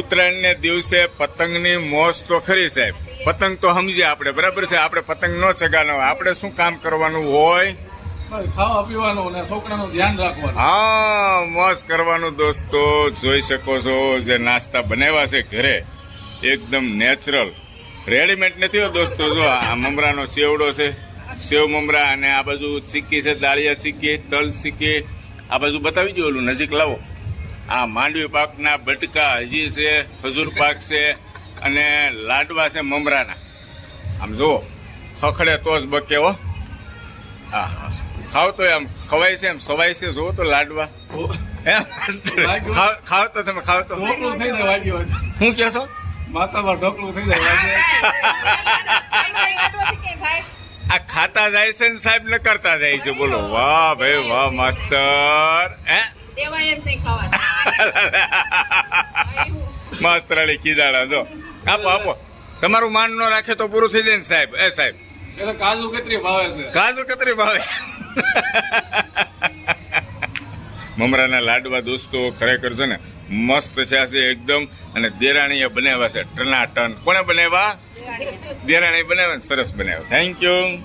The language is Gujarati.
ઉત્તરાયણને દિવસે પતંગની મોજ તો ખરી સાહેબ. પતંગ તો સમજીએ આપણે બરાબર છે? આપણે પતંગ ન ચગાનો આપણે શું કામ કરવાનું હોય? ખાવા પીવાનું અને છોકરાનું ધ્યાન રાખવાનું. હા મોજ કરવાનું દોસ્તો. જોઈ શકો છો જે નાસ્તા બનાવ્યા છે ઘરે. એકદમ નેચરલ. રેડીમેડ નથી હો દોસ્તો. જો આ મમરાનો સેવડો છે. સેવ મમરા અને આ બાજુ ચીક્કી છે દાળિયા ચીક્કી તલ ચીક્કી. આ બાજુ બતાવી દો ઓલું નજીક લાવો. આ માંડવી પાકના બટકા હજી છે ખજૂર પાક છે અને લાડવા છે મમરાના. આમ જુઓ ખખડે તો જ બકે હો. હા હા ખાવ તો આમ ખવાય છે એમ સવાય છે જુઓ તો લાડવા? ખાવ તો તમે ખાવ તો. હું કહેશો માથામાં ઢોકળું થઈ જાય આ ખાતા જાય છે ને સાહેબ ન કરતા જાય છે બોલો. વાહ ભાઈ વાહ માસ્તર. હે? માસ્તરાળી ખીજાડા જો. આપો આપો. તમારું માન ન રાખે તો પૂરું થઈ જાય ને સાહેબ. એ સાહેબ. એટલે કાજુ કતરી ભાવે છે. કાજુ કતરી ભાવે. મમરાના લાડવા દોસ્તો ખરેખર છે ને મસ્ત છે આ છે એકદમ. અને દેરાણીએ બનાવ્યા છે ટના ટન કોણે બનાવ્યા? દેરાણી બનાવ્યા ને સરસ બનાવ્યા. Thank you